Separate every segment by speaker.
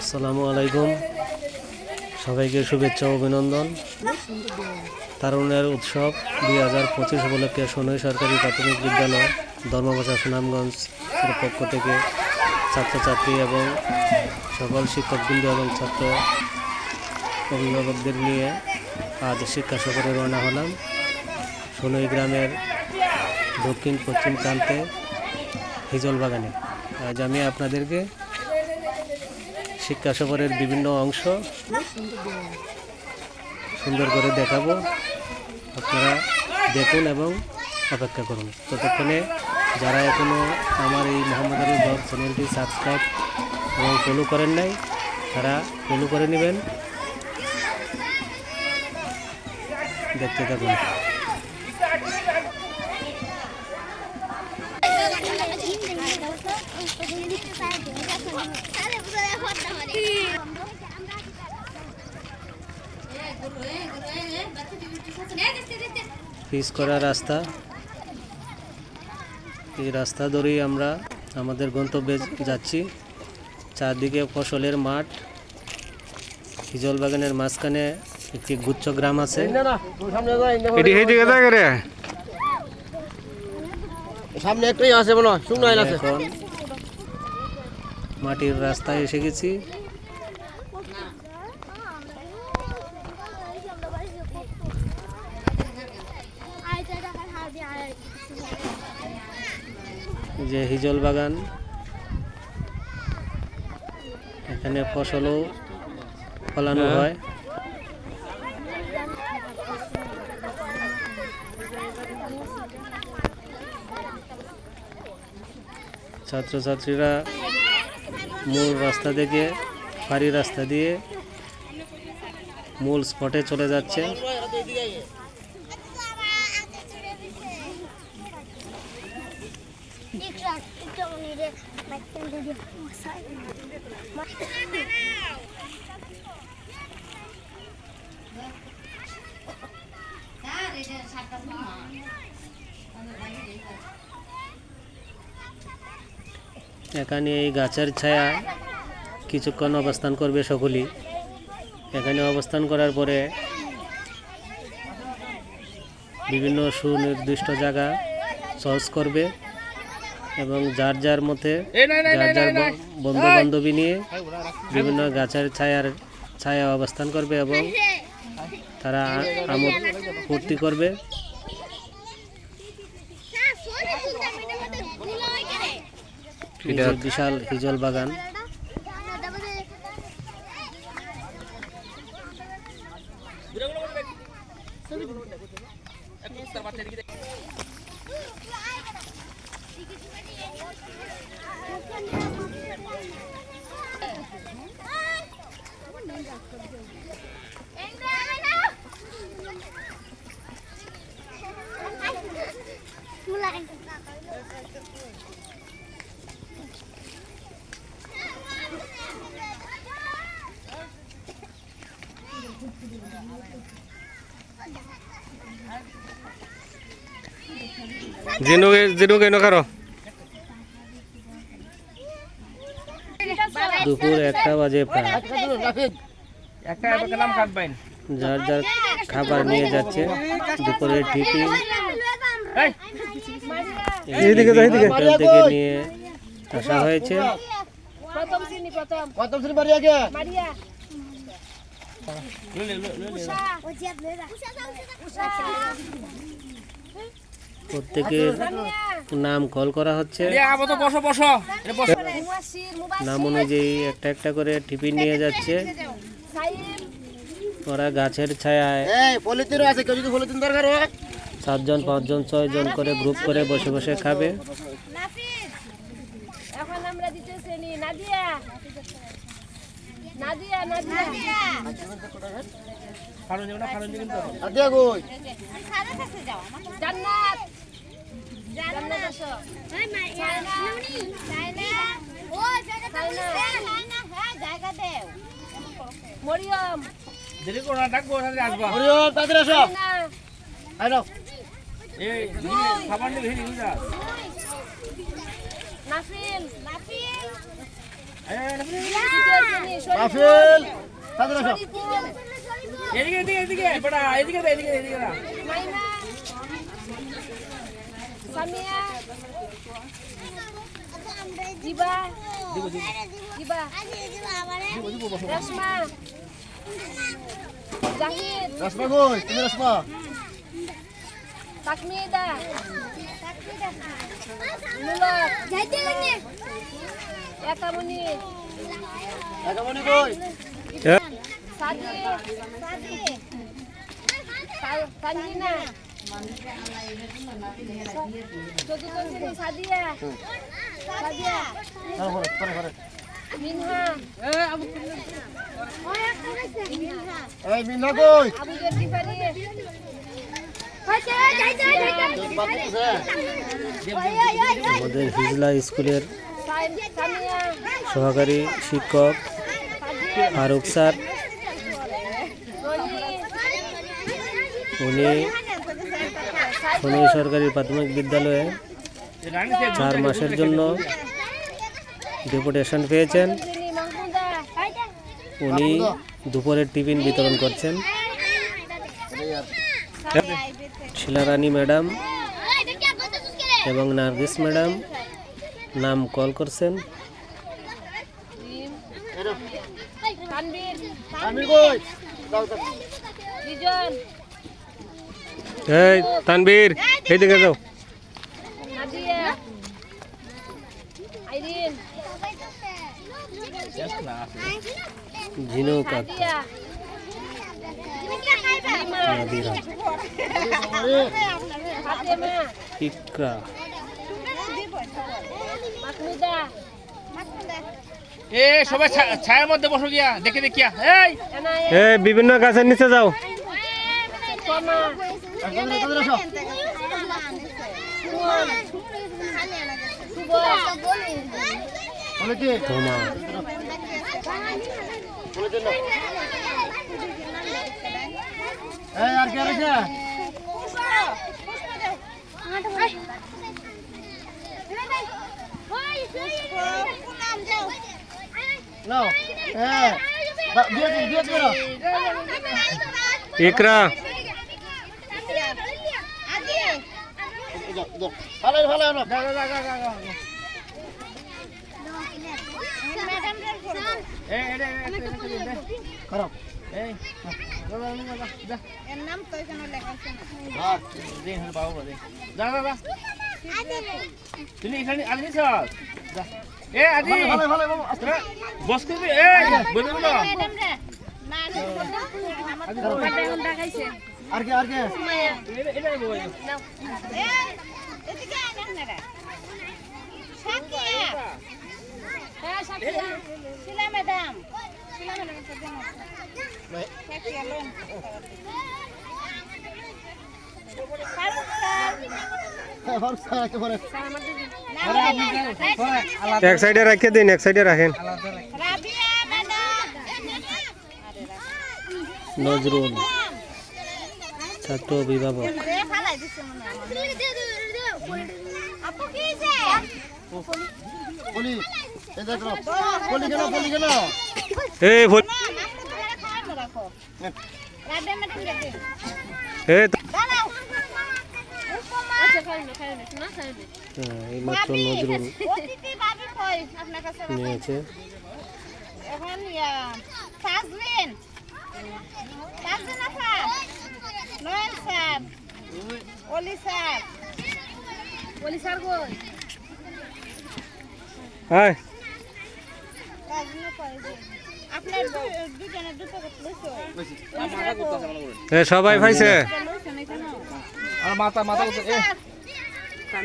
Speaker 1: আসসালামু আলাইকুম। সবাইকে শুভেচ্ছা, অভিনন্দন। তারুণের উৎসব দুই হাজার পঁচিশ উপলক্ষে সোনই সরকারি প্রাথমিক বিদ্যালয় ধর্মভাষা সুনামগঞ্জ পক্ষ থেকে ছাত্রছাত্রী এবং সকল শিক্ষকবৃন্দ এবং ছাত্র অভিভাবকদের নিয়ে আজ শিক্ষা সফরে রওনা হলাম। সোনই গ্রামের দক্ষিণ পশ্চিম প্রান্তে হিজল বাগানে আজ আমি আপনাদেরকে শিক্ষা সফরের বিভিন্ন অংশ। সুন্দর করে দেখাবো। আপনারা দেখুন এবং অপেক্ষা করুন। ততক্ষণে যারা এখনও আমার এই মোহাম্মদ আলী ব্লগ চ্যানেলটি সাবস্ক্রাইব এবং ফলো করেন নাই, তারা ফলো করে নেবেন। দেখতে থাকুন। পিস করা রাস্তা। এই রাস্তা ধরেই আমরা আমাদের গন্তব্যে যাচ্ছি। চারদিকে ফসলের মাঠ। হিজল বাগানের মাঝখানে একটি গুচ্ছ গ্রাম আছে।
Speaker 2: সামনে একটাই আছে মনে হয় শুকনো আছে।
Speaker 1: মাটির রাস্তায় এসে গেছি এই যে হিজল বাগান। এখানে ফসলও ফলানো হয়। ছাত্রছাত্রীরা মূল রাস্তা থেকে ফাঁড়ি রাস্তা দিয়ে মূল স্পটে চলে যাচ্ছে। এখানে এই গাছের ছায়া কিছুক্ষণ অবস্থান করবে সকলেই। এখানে অবস্থান করার পরে বিভিন্ন সুনির্দিষ্ট জায়গা চয়েস করবে। এবং যার যার মতে যার যার বন্ধু বান্ধবী নিয়ে বিভিন্ন গাছের ছায়ার ছায়া অবস্থান করবে এবং তারা আমোদ ফুর্তি করবে। বিশাল হিজল বাগান।
Speaker 3: জিনুকে জিনুকে এনে খারো?
Speaker 1: দুপুর একটা বাজে প্রায়। যার যার খাবার নিয়ে যাচ্ছে দুপুরের। হোটেল থেকে নিয়ে আসা হয়েছে।
Speaker 4: প্রথম
Speaker 1: প্রত্যেকের নাম কল করা হচ্ছে।
Speaker 3: আবো তো বসো বসো। এটা বসো।
Speaker 4: মুবাসির মুবাসির
Speaker 1: নাম অনুযায়ী একটা একটা করে টিফিন নিয়ে যাচ্ছে। ওরা গাছের ছায়ায়
Speaker 2: এই পলিথিন আছে কেউ যদি পলিথিন দরকার
Speaker 1: সাতজন পাঁচজন ছয়জন করে গ্রুপ করে বসে বসে খাবে।
Speaker 4: নাফিস এখন আমরা দ্বিতীয় শ্রেণি নাদিয়া। নাদিয়া নাদিয়া।
Speaker 3: খারো যাবে না খারো কিন্তু।
Speaker 2: আর দিয়া কই
Speaker 4: জান্নাত জান্নাত। আসো মরিয়ম।
Speaker 3: দেরি করো না ডাকবো তাহলে আসবা।
Speaker 2: আসো। আই নাও।
Speaker 3: এই
Speaker 4: নাফিল। নাফিল।
Speaker 2: তাড়াতাড়ি আসো।
Speaker 3: এদিকে এদিকে এদিকে। এদিকে এদিকে এদিকে
Speaker 1: সামিয়া জিবা জিবা রেশমা জাহিদ
Speaker 2: রসমা কই তুমি রসমা
Speaker 1: তাকমিদা মুলক একামনি
Speaker 2: একামনি কই
Speaker 1: সাদি তা- তানজিনা
Speaker 4: আমাদের হিজলা স্কুলের সহকারী শিক্ষক ফারুক স্যার। উনি শনি সরকারি প্রাথমিক বিদ্যালয়ে চার মাসের জন্য ডেপুটেশন পেয়েছেন। উনি দুপুরের টিফিন বিতরণ করছেন। শিলারানী ম্যাডাম এবং নার্গিস ম্যাডাম নাম কল করছেন।
Speaker 1: বিজন
Speaker 4: এই তানবীর এইদিকে যাও
Speaker 1: নাদিয়া আইরিন
Speaker 4: ঝিনুক ইকরা
Speaker 3: এ সবাই ছায়ার মধ্যে বসো গিয়া দেখে দেখিয়া এই
Speaker 4: এই বিভিন্ন গাছের নিচে যাও
Speaker 2: আর কে আছে নাও হ্যাঁ দিয়ে দিয়ে দিন
Speaker 4: ইকরা।
Speaker 2: ভালো ভালো ভালো
Speaker 3: এই,
Speaker 2: খারাপ। হ্যাঁ।
Speaker 3: তুমি এখানে আদি যা এ আদি
Speaker 2: ভালো ভালো ভালো আস্তে।
Speaker 3: বস করবি? এই বসে বলো
Speaker 2: আর কে আর কে
Speaker 3: এটা এটা বলো
Speaker 1: হ্যাঁ সাকিয়া ম্যাডাম
Speaker 2: হ্যাঁ ফারুক স্যার একেবারে
Speaker 4: এক সাইডে রাখিয়ে দিন এক সাইডে রাখেন নজরুল ছাত্র অভিভাবক।
Speaker 2: বলি এই দেখো বলি কেন বলি কেন
Speaker 4: এই ভুল এই তো-
Speaker 1: আচ্ছা খাইবে খাইবে না খাইবে
Speaker 4: হ্যাঁ, নজরুল নিয়েছে।
Speaker 1: এখন ইয়া তাজমিন তাজমিন আপা Nayan sir Oli sir Oli sir কই
Speaker 4: হাই সবাই পাইছে
Speaker 3: আর মাথা মাথা করতে এ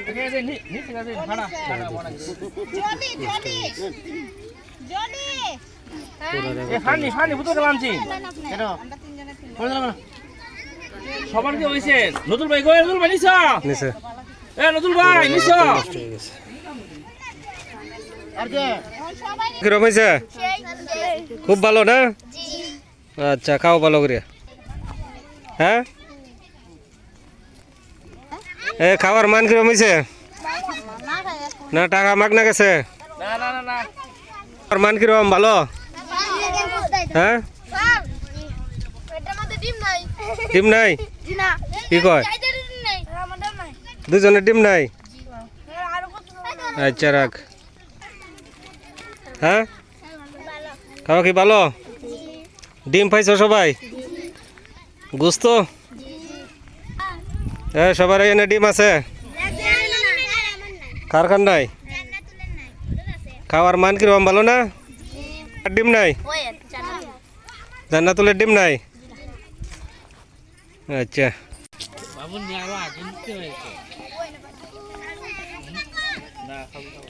Speaker 3: এখানে দে নি নি ঠিক আছে ভাড়া ভাড়া ভাড়া
Speaker 1: jolly jolly jolly
Speaker 3: a funny funny বুঝতে পারছি
Speaker 2: কেন
Speaker 3: সবার কি হয়েছে নতুন ভাই গো নতুন ভাই নিছ?
Speaker 4: নিচে
Speaker 3: এ নতুন ভাই নিছ?
Speaker 4: কিরম হয়েছে খুব ভালো না? আচ্ছা খাও ভালো করে। হ্যাঁ? এ খাবার মান কিরম হয়েছে না টাকা মাগ না গেছে?
Speaker 3: না না না না।
Speaker 4: খাবার মান কিরম? ভালো?
Speaker 5: হ্যাঁ
Speaker 4: স্যার এটার মধ্যে ডিম নাই
Speaker 5: ডিম নাই? কি কয়?
Speaker 4: এটার ডিম নাই
Speaker 5: দুজনের ডিম নাই? আচ্ছা রাখ। হ্যাঁ? খাওয়া কি ভালো? ডিম পাইছো সবাই? গুস্ত? এ সবার এখানে ডিম আছে? কার কার নাই? খাওয়ার মান কীরকম ভালো না? ডিম নাই? জান্নাতুলের ডিম নাই? আচ্ছা
Speaker 3: বাবু নিয়ে আরও আগে নিতে হয়েছে না খাব খাব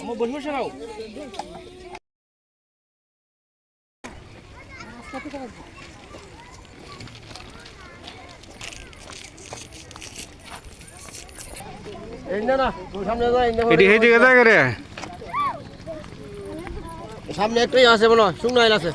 Speaker 3: আমার বসে বসে খাও
Speaker 5: এটি হেঁটে গেছে রে
Speaker 2: সামনে একটাই আছে বলো শুকনো আইল আছে।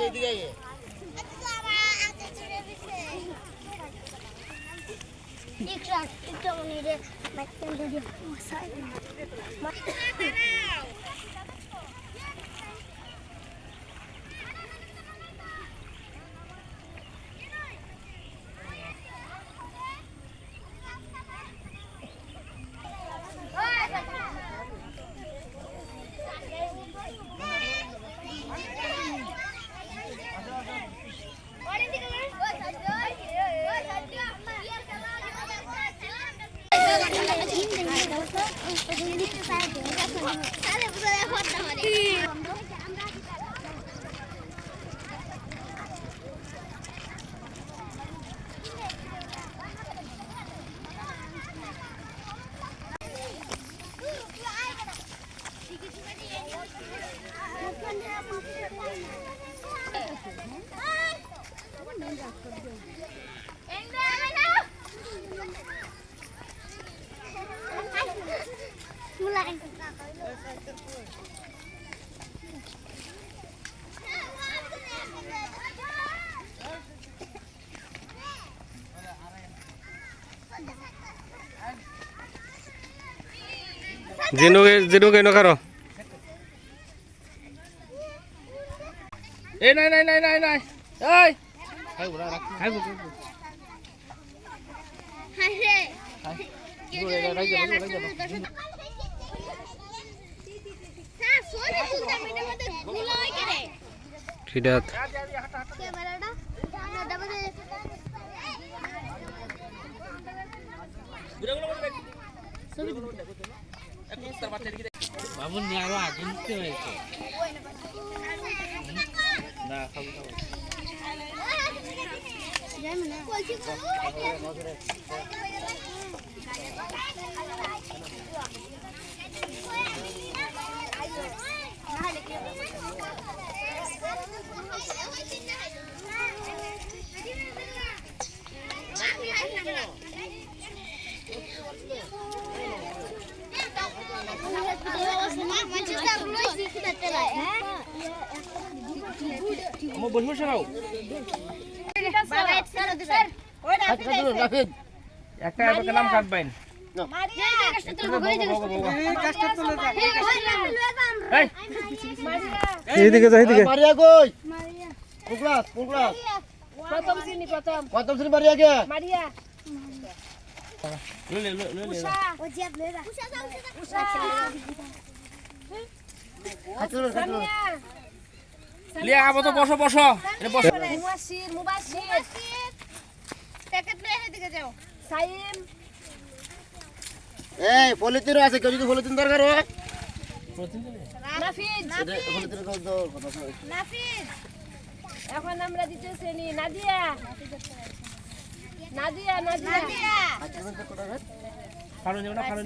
Speaker 2: মাঝে ভাই হাতে এদিকে আয়।
Speaker 5: জিনু জিনু কেন খারো
Speaker 3: এই নাই নাই নাই নাই নাই। এই। খাইবো না রাখ খাইবো খাইবো
Speaker 5: সিডাত
Speaker 3: বাবু নিয়ে আরও আগে নিতে হয়েছে না খাব খাব আমার বসে বসে খাও
Speaker 2: হাতে কাটুন, রাখেন।
Speaker 3: একটা একটা কাটবেন
Speaker 5: এইদিকে যা এইদিকে।
Speaker 2: মারিয়া কই? ক্লাস?
Speaker 4: প্রথম শ্রেণি প্রথম।
Speaker 2: প্রথম শ্রেণি মারিয়া কে?
Speaker 4: মারিয়া। যাও সাইম
Speaker 2: এই পলিথিনও আছে কেউ যদি পলিথিন দরকার হয়।
Speaker 4: এখন আমরা দিতেছি নি নাদিয়া নাদিয়া?
Speaker 3: কারণ কারণ?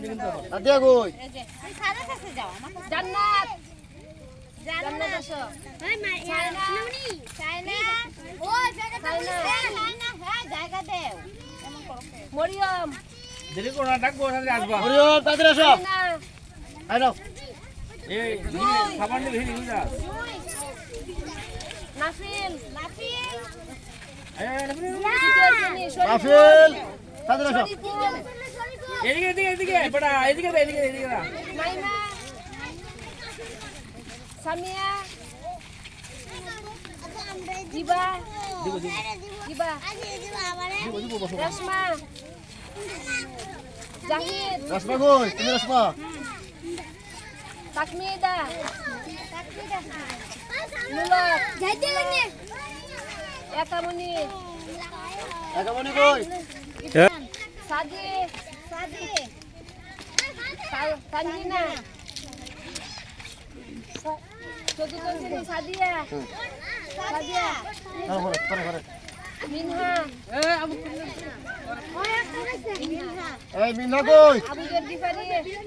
Speaker 4: জান্নাত। জান্নাত। আসো। জায়গা হ্যাঁ জায়গা দেও। মরিয়ম।
Speaker 3: দেরি করো না ডাকবো আসবা।
Speaker 2: তাড়াতাড়ি আসো। নাও।
Speaker 3: এই হিনি যা
Speaker 4: নাফিল নাফিল
Speaker 3: এই, এই, এই,
Speaker 4: দ্বিতীয় শ্রেণি
Speaker 2: রাফেল, আসো।
Speaker 3: এদিকে এদিকে এদিকে বেটা এদিকে দে, এদিকে এদিকে দা।
Speaker 4: নাইমা সামিয়া দিবা
Speaker 3: দিব দিব
Speaker 4: দিবা
Speaker 3: দিব দিব
Speaker 4: রসমা জাহিদ
Speaker 2: রসমা কই? তুমি রসমা?
Speaker 4: তাকমিদা নুলক একামনি।
Speaker 2: একামনি কই?
Speaker 4: সাদি সাদি তানজিনা চতুর্থ শ্রেণি সাদিয়া সাদিয়া
Speaker 2: হ্যাঁ, ঘরে।
Speaker 4: মিনহা।
Speaker 2: এই মিনা কই?
Speaker 4: আবু জর্দিফারি
Speaker 2: কেউ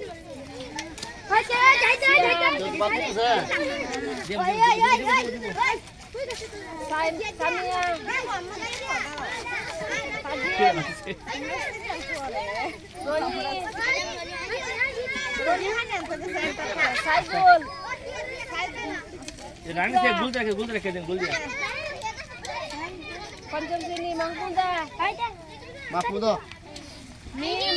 Speaker 3: রানী সে গুলতে রেখে গুলতে রেখে দেন গুল দিয়া
Speaker 4: পঞ্চম শ্রেণি মাহমুদা
Speaker 2: মাহমুদা।
Speaker 4: মিম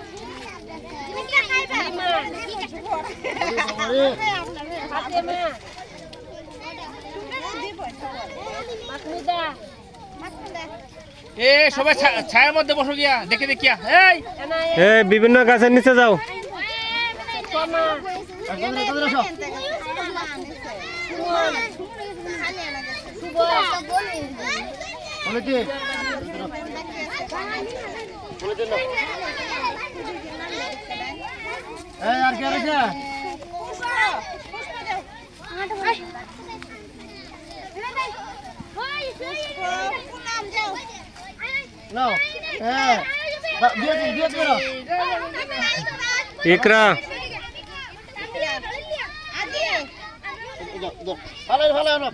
Speaker 3: এ সবাই ছায়ার মধ্যে বসো গিয়া দেখে দেখিয়া এই!
Speaker 1: এই বিভিন্ন গাছের নিচে যাও
Speaker 2: তাড়াতাড়ি, তাড়াতাড়ি আসো।
Speaker 4: সুমন শুভ
Speaker 2: পলিথিন। পলিথিন নাও। এই, আর কে রয়েছে? নাও। হ্যাঁ। দিয়ে দিয়ে নাও।
Speaker 1: ইকরা।
Speaker 2: ভালো, ভালো, ভালো।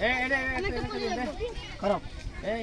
Speaker 3: এই এই এই, এই,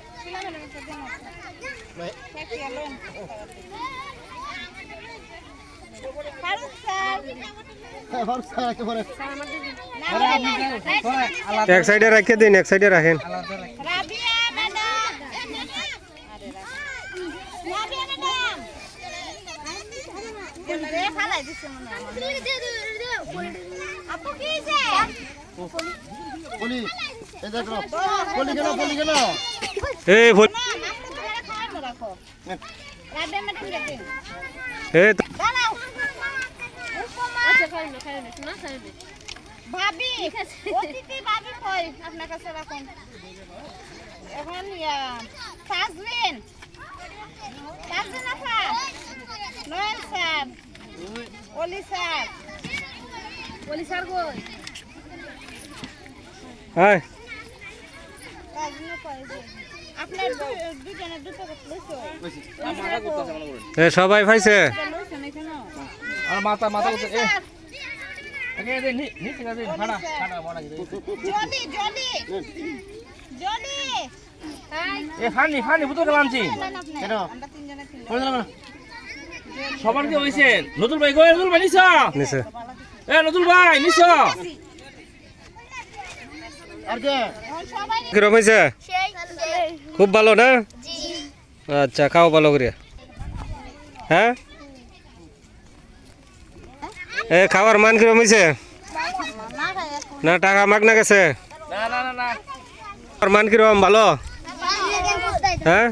Speaker 1: এক সাইডে রাখিয়ে দিন এক সাইডে রাখেন।
Speaker 4: দিছে মনে হয় আচ্ছা ভাবি অতিথি ভাবি কই আপনার কাছে রাখুন এখন ইয়া তাজমিন পাঁচজন আপা নয়ন স্যার অলি স্যার
Speaker 5: সবাই পাইছে?
Speaker 3: মাথা মাথা করতে এ। আগে দে নি নি ঠিক আছে ফাড়া ফাড়া বড়া
Speaker 4: jolly jolly jolly hi.
Speaker 3: A funny funny বুতরে মানছি
Speaker 6: কেন?
Speaker 4: আমরা তিনজনে তিন
Speaker 6: করে দিলাম না
Speaker 3: সবার কি হইছে? নতুন ভাই গো নতুন ভাই নিছ। এ নতুন ভাই নিছ?
Speaker 5: কিরম হয়েছে? খুব ভালো না? আচ্ছা খাও ভালো করে। হ্যাঁ? এ খাওয়ার মান কিরম হয়েছে?
Speaker 4: না
Speaker 5: টাকা মাগ না গেছে?
Speaker 3: না না না না।
Speaker 5: খাওয়ার মান কিরম ভালো? হ্যাঁ?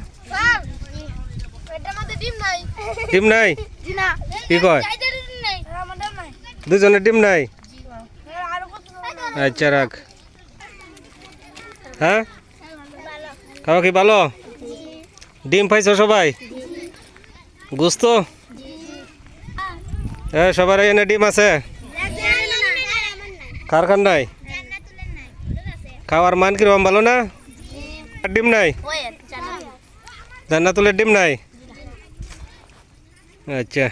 Speaker 4: ডিম নাই।
Speaker 5: ডিম নাই?
Speaker 4: জি না
Speaker 5: কি কয়
Speaker 4: চাইতে ডিম নাই আমাদের নাই
Speaker 5: দুজনের ডিম নাই? আচ্ছা রাখ। হ্যাঁ? খাওয়া কি ভালো? ডিম পাইছো সবাই? গুস্ত? হ্যাঁ সবার এখানে ডিম আছে? কার কার নাই? খাওয়ার মান কীরকম, ভালো না? ডিম নাই? জান্নাতুলের ডিম নাই? আচ্ছা।